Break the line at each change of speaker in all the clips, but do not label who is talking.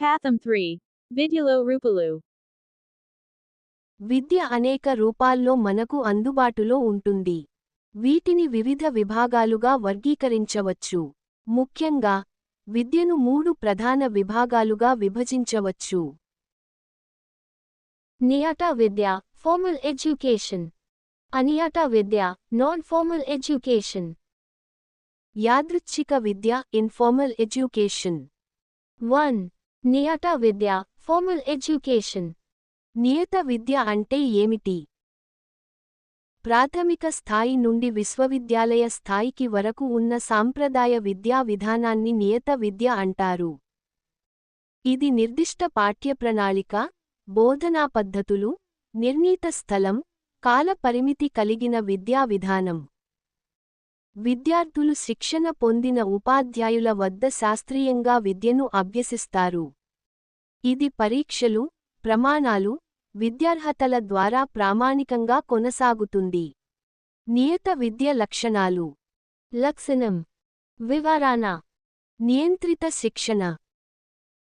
Patham 3. Vidyalo Rupalu.
విద్య అనేక రూపాల్లో మనకు అందుబాటులో ఉంటుంది. వీటిని వివిధ విభాగాలుగా వర్గీకరించవచ్చు. ముఖ్యంగా విద్యను మూడు ప్రధాన విభాగాలుగా విభజించవచ్చు.
నియత విద్య ఫార్మల్ ఎడ్యుకేషన్ అనియత విద్య నాన్ ఫార్మల్ ఎడ్యుకేషన్
యాదృచ్ఛిక విద్య ఇన్ఫార్మల్ ఎడ్యుకేషన్
వన్ నియత విద్య ఫార్మల్ ఎడ్యుకేషన్
నియత విద్య అంటే ఏమిటి? ప్రాథమిక స్థాయి నుండి విశ్వవిద్యాలయ స్థాయికి వరకు ఉన్న సాంప్రదాయ విద్యా విధానాన్ని నియత విద్య అంటారు. ఇది నిర్దిష్ట పాఠ్యప్రణాళిక బోధనా పద్ధతులు నిర్ణీత స్థలం కాల పరిమితి కలిగిన విద్యా విధానం. విద్యార్థులు శిక్షణ పొందిన ఉపాధ్యాయుల వద్ద శాస్త్రీయంగా విద్యను అభ్యసిస్తారు. ఇది పరీక్షలు ప్రమాణాలు విద్యార్హతల ద్వారా ప్రామాణికంగా కొనసాగుతుంది. నియత విద్య లక్షణాలు.
లక్షణం. వివరణ.
నియంత్రిత శిక్షణ.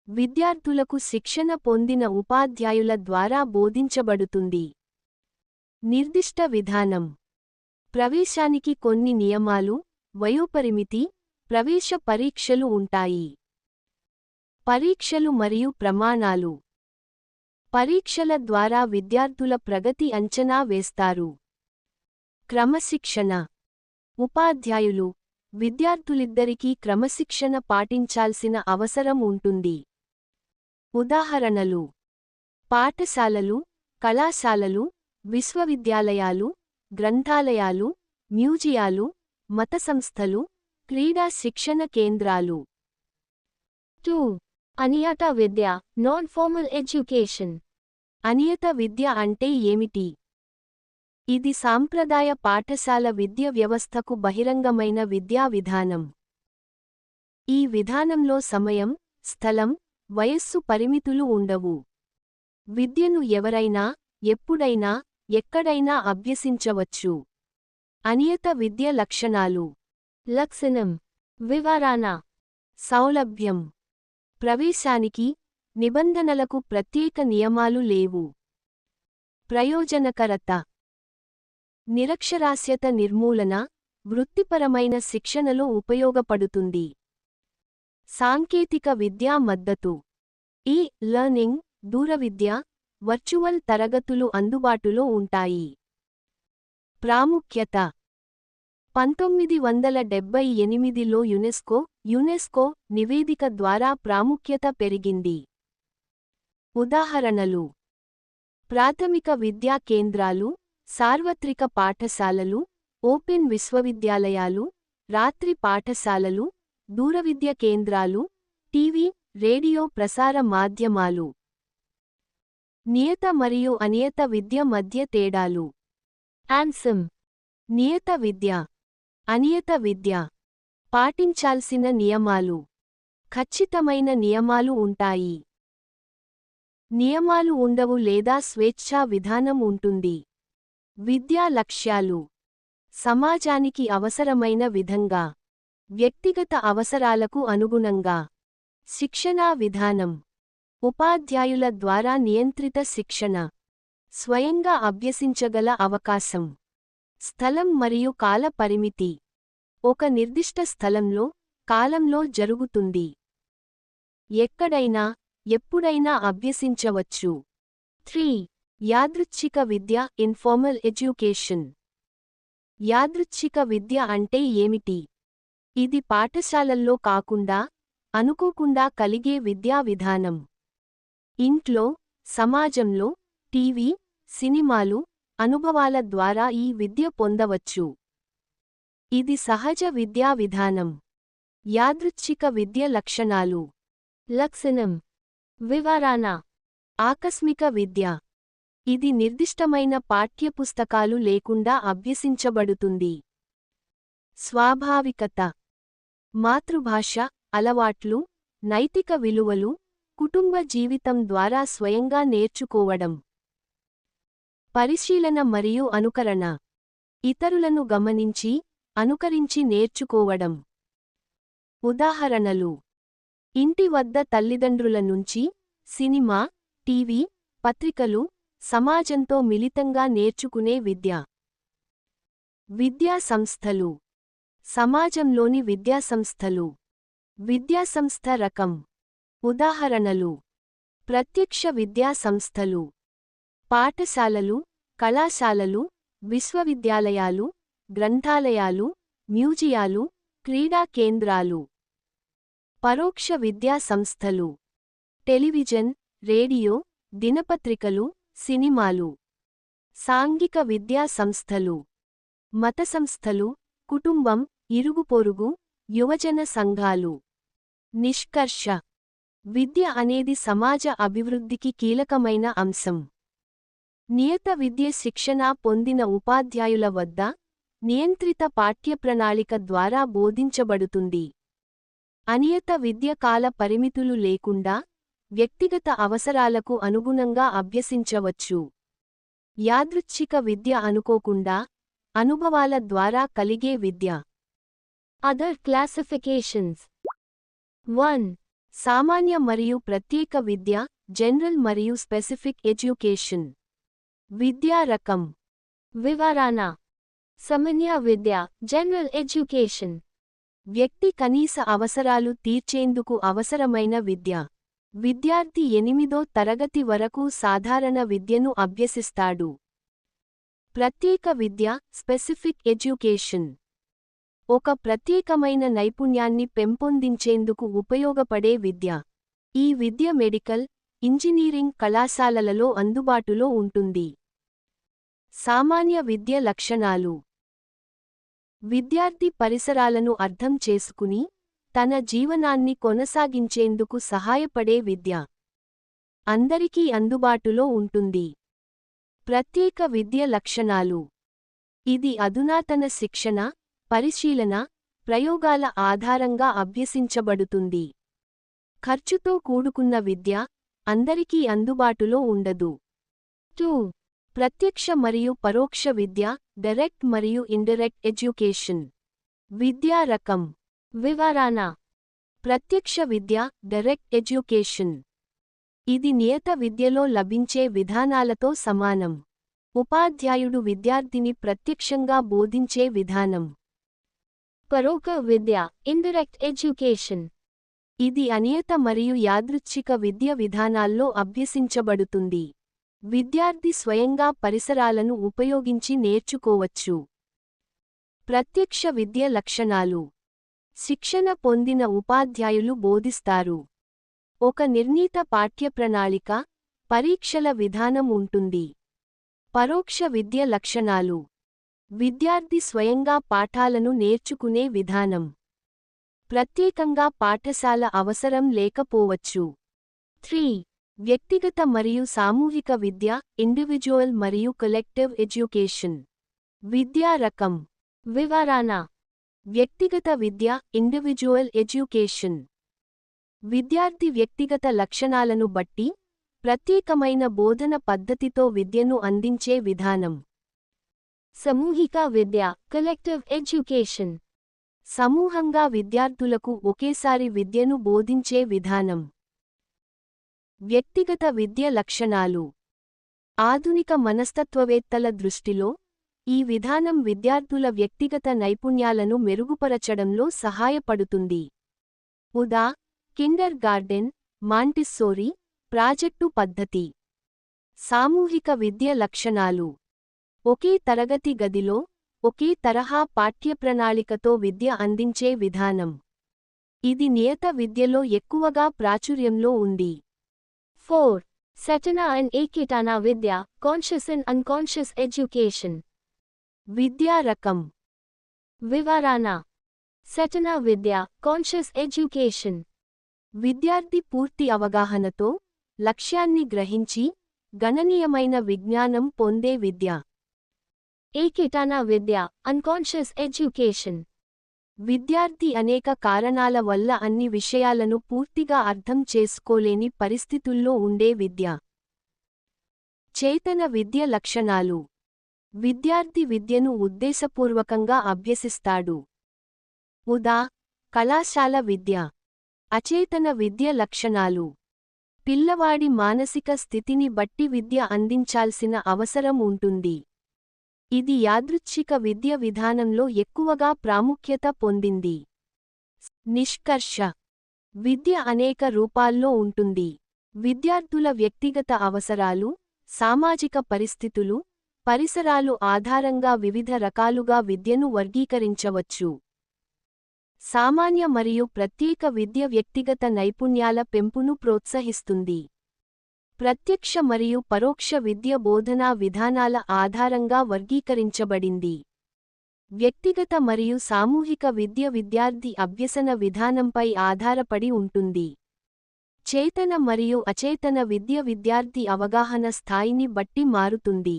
విద్యార్థులకు శిక్షణ పొందిన ఉపాధ్యాయుల ద్వారా బోధించబడుతుంది. నిర్దిష్ట విధానం. ప్రవేశానికి కొన్ని నియమాలు వయోపరిమితి ప్రవేశ పరీక్షలు ఉంటాయి. పరీక్షలు మరియు ప్రమాణాలు. పరీక్షల ద్వారా విద్యార్థుల ప్రగతి అంచనా వేస్తారు. క్రమశిక్షణ. ఉపాధ్యాయులు విద్యార్థులిద్దరికీ క్రమశిక్షణ పాటించాల్సిన అవసరం ఉంటుంది. ఉదాహరణలు. పాఠశాలలు కళాశాలలు విశ్వవిద్యాలయాలు గ్రంథాలయాలు మ్యూజియాలు మత సంస్థలు క్రీడా శిక్షణ కేంద్రాలు.
టూ. అనియత విద్య నాన్ ఫార్మల్ ఎడ్యుకేషన్.
అనియత విద్య అంటే ఏమిటి? ఇది సాంప్రదాయ పాఠశాల విద్య వ్యవస్థకు బహిరంగమైన విద్యా విధానం. ఈ విధానంలో సమయం స్థలం వయస్సు పరిమితులు ఉండవు. విద్యను ఎవరైనా ఎప్పుడైనా ఎక్కడైనా అభ్యసించవచ్చు. అనియత విద్య లక్షణాలు.
లక్షణం. వివరణ.
సౌలభ్యం. ప్రవేశానికి నిబంధనలకు ప్రత్యేక నియమాలు లేవు. ప్రయోజనకరత. నిరక్షరాస్యత నిర్మూలన వృత్తిపరమైన శిక్షణలో ఉపయోగపడుతుంది. సాంకేతిక విద్యా మద్దతు. ఈ లర్నింగ్ దూరవిద్య వర్చువల్ తరగతులు అందుబాటులో ఉంటాయి. ప్రాముఖ్యత. పంతొమ్మిది వందల డెబ్బై ఎనిమిదిలో యునెస్కో యునెస్కో నివేదిక ద్వారా ప్రాముఖ్యత పెరిగింది. ఉదాహరణలు. ప్రాథమిక విద్యా కేంద్రాలు సార్వత్రిక పాఠశాలలు ఓపెన్ విశ్వవిద్యాలయాలు రాత్రి పాఠశాలలు దూరవిద్య కేంద్రాలు టీవీ రేడియో ప్రసార మాధ్యమాలు. నియత మరియు అనియత విద్య మధ్య తేడాలు.
ఆన్సమ్
నియత విద్య అనియత విద్య పాటించాల్సిన నియమాలు. ఖచ్చితమైన నియమాలు ఉంటాయి. నియమాలు ఉండవు లేదా స్వేచ్ఛా విధానం ఉంటుంది. విద్యా లక్ష్యాలు సమాజానికి అవసరమైన విధంగా వ్యక్తిగత అవసరాలకు అనుగుణంగా. శిక్షణా విధానం. ఉపాధ్యాయుల ద్వారా నియంత్రిత శిక్షణ. స్వయంగా అభ్యసించగల అవకాశం. స్థలం మరియు కాల పరిమితి. ఒక నిర్దిష్ట స్థలంలో కాలంలో జరుగుతుంది. ఎక్కడైనా ఎప్పుడైనా అభ్యసించవచ్చు. త్రీ. యాదృచ్ఛిక విద్య ఇన్ఫార్మల్ ఎడ్యుకేషన్ యాదృచ్ఛిక విద్య అంటే ఏమిటి? ఇది పాఠశాలల్లో కాకుండా అనుకోకుండా కలిగే విద్యా విధానం. ఇంట్లో సమాజంలో టీవీ సినిమాలు అనుభవాల ద్వారా ఈ విద్య పొందవచ్చు. ఇది సహజ విద్యా విధానం. యాదృచ్ఛిక విద్య లక్షణాలు.
లక్షణం. వివరణ.
ఆకస్మిక విద్య. ఇది నిర్దిష్టమైన పాఠ్యపుస్తకాలు లేకుండా అభ్యసించబడుతుంది. స్వాభావికత. మాతృభాష అలవాట్లు నైతిక విలువలు కుటుంబ జీవితం ద్వారా స్వయంగా నేర్చుకోవడం. పరిశీలన మరియు అనుకరణ. ఇతరులను గమనించి అనుకరించి నేర్చుకోవడం. ఉదాహరణలు. ఇంటి వద్ద తల్లిదండ్రుల నుంచి సినిమా టీవీ పత్రికలు సమాజంతో మిళితంగా నేర్చుకునే విద్య. విద్యా సంస్థలు సమాజంలోని విద్యాసంస్థలు. విద్యాసంస్థ రకం. ఉదాహరణలు. ప్రత్యక్ష విద్యా సంస్థలు. పాఠశాలలు కళాశాలలు విశ్వవిద్యాలయాలు గ్రంథాలయాలు మ్యూజియాలు క్రీడా కేంద్రాలు. పరోక్ష విద్యా సంస్థలు. టెలివిజన్ రేడియో దినపత్రికలు సినిమాలు. సాంఘిక విద్యా సంస్థలు. మత సంస్థలు కుటుంబం ఇరుగుపొరుగు యువజన సంఘాలు. నిష్కర్ష. విద్య అనేది సమాజ అభివృద్ధికి కీలకమైన అంశం. నియత విద్య శిక్షణ పొందిన ఉపాధ్యాయుల వద్ద నియంత్రిత పాఠ్యప్రణాళిక ద్వారా బోధించబడుతుంది. అనియత విద్య కాల పరిమితులు లేకుండా వ్యక్తిగత అవసరాలకు అనుగుణంగా అభ్యసించవచ్చు. యాదృచ్ఛిక విద్య అనుకోకుండా అనుభవాల ద్వారా కలిగే విద్య.
అదర్ క్లాసిఫికేషన్స్ వన్
సామాన్య మరియు ప్రత్యేక విద్య జనరల్ మరియు స్పెసిఫిక్ ఎడ్యుకేషన్. విద్యా రకం.
వివరణ. సమన్య విద్య జనరల్ ఎడ్యుకేషన్.
వ్యక్తి కనీస అవసరాలు తీర్చేందుకు అవసరమైన విద్య. విద్యార్థి ఎనిమిదో తరగతి వరకు సాధారణ విద్యను అభ్యసిస్తాడు. ప్రత్యేక విద్య స్పెసిఫిక్ ఎడ్యుకేషన్. ఒక ప్రత్యేకమైన నైపుణ్యాన్ని పెంపొందించేందుకు ఉపయోగపడే విద్య. ఈ విద్య మెడికల్ ఇంజనీరింగ్ కళాశాలలలో అందుబాటులో ఉంటుంది. సామాన్య విద్య లక్షణాలు. విద్యార్థి పరిసరాలను అర్థం చేసుకుని తన జీవనాన్ని కొనసాగించేందుకు సహాయపడే విద్య. అందరికీ అందుబాటులో ఉంటుంది. ప్రత్యేక విద్య లక్షణాలు. ఇది అధునాతన శిక్షణ పరిశీలన ప్రయోగాల ఆధారంగా అభ్యసించబడుతుంది. ఖర్చుతో కూడుకున్న విద్య అందరికీ అందుబాటులో ఉండదు.
టూ.
ప్రత్యక్ష మరియు పరోక్ష విద్య డైరెక్ట్ మరియు ఇండైరెక్ట్ ఎడ్యుకేషన్. విద్యా రకం.
వివరణ.
ప్రత్యక్ష విద్య డైరెక్ట్ ఎడ్యుకేషన్. ఇది నియత విద్యలో లభించే విధానాలతో సమానం. ఉపాధ్యాయుడు విద్యార్థిని ప్రత్యక్షంగా బోధించే విధానం.
పరోక విద్య ఇండైరెక్ట్ ఎడ్యుకేషన్
ఇది అనియత మరియు యాదృచ్ఛిక విద్య విధానాల్లో అభ్యసించబడుతుంది. విద్యార్థి స్వయంగా పరిసరాలను ఉపయోగించి నేర్చుకోవచ్చు. ప్రత్యక్ష విద్య లక్షణాలు. శిక్షణ పొందిన ఉపాధ్యాయులు బోధిస్తారు. ఒక నిర్ణీత పాఠ్యప్రణాళిక పరీక్షల విధానం ఉంటుంది. పరోక్ష విద్య లక్షణాలు. విద్యార్థి స్వయంగా పాఠాలను నేర్చుకునే విధానం. ప్రత్యేకంగా పాఠశాల అవసరం లేకపోవచ్చు.
త్రీ.
వ్యక్తిగత మరియు సామూహిక విద్య ఇండివిజువల్ మరియు కలెక్టివ్ ఎడ్యుకేషన్ విద్యా రకం.
వివరణ.
వ్యక్తిగత విద్య ఇండివిజువల్ ఎడ్యుకేషన్ విద్యార్థి వ్యక్తిగత లక్షణాలను బట్టి ప్రత్యేకమైన బోధన పద్ధతితో విద్యను అందించే విధానం.
సమూహిక విద్య కలెక్టివ్ ఎడ్యుకేషన్
సమూహంగా విద్యార్థులకు ఒకేసారి విద్యను బోధించే విధానం. వ్యక్తిగత విద్య లక్షణాలు. ఆధునిక మనస్తత్వవేత్తల దృష్టిలో ఈ విధానం విద్యార్థుల వ్యక్తిగత నైపుణ్యాలను మెరుగుపరచడంలో సహాయపడుతుంది. ఉదా కిండర్ గార్డెన్ మాంటిస్సోరీ ప్రాజెక్టు పద్ధతి. సామూహిక విద్య లక్షణాలు. ఒకే తరగతి గదిలో ఒకే తరహా పాఠ్యప్రణాళికతో విద్య అందించే విధానం. ఇది నియత విద్యలో ఎక్కువగా ప్రాచుర్యంలో ఉంది.
ఫోర్. సెటనా అండ్ ఏకేటానా విద్య కాన్షియస్ అండ్ అన్కాన్షియస్ ఎడ్యుకేషన్
విద్యా రకం.
వివరానా సెటనా విద్య కాన్షియస్ ఎడ్యుకేషన్
విద్యార్థి పూర్తి అవగాహనతో లక్ష్యాన్ని గ్రహించి గణనీయమైన విజ్ఞానం పొందే విద్య.
ఏకేటానా విద్య అన్కాన్షియస్ ఎడ్యుకేషన్
విద్యార్థి అనేక కారణాల వల్ల అన్ని విషయాలను పూర్తిగా అర్థం చేసుకోలేని పరిస్థితుల్లో ఉండే విద్య. చేతన విద్య లక్షణాలు. విద్యార్థి విద్యను ఉద్దేశపూర్వకంగా అభ్యసిస్తాడు. ఉదా కళాశాల విద్య. అచేతన విద్య లక్షణాలు. పిల్లవాడి మానసిక స్థితిని బట్టి విద్య అందించాల్సిన అవసరం ఉంటుంది. ఇది యాదృచ్ఛిక విద్య విధానంలో ఎక్కువగా ప్రాముఖ్యత పొందింది. నిష్కర్ష. విద్య అనేక రూపాల్లో ఉంటుంది. విద్యార్థుల వ్యక్తిగత అవసరాలు సామాజిక పరిస్థితులు పరిసరాలు ఆధారంగా వివిధ రకాలుగా విద్యను వర్గీకరించవచ్చు. సామాన్య మరియు ప్రత్యేక విద్య వ్యక్తిగత నైపుణ్యాల పెంపును ప్రోత్సహిస్తుంది. ప్రత్యక్ష మరియు పరోక్ష విద్య బోధనా విధానాల ఆధారంగా వర్గీకరించబడింది. వ్యక్తిగత మరియు సామూహిక విద్య విద్యార్థి అభ్యసన విధానంపై ఆధారపడి ఉంటుంది. చేతన మరియు అచేతన విద్య విద్యార్థి అవగాహన స్థాయిని బట్టి మారుతుంది.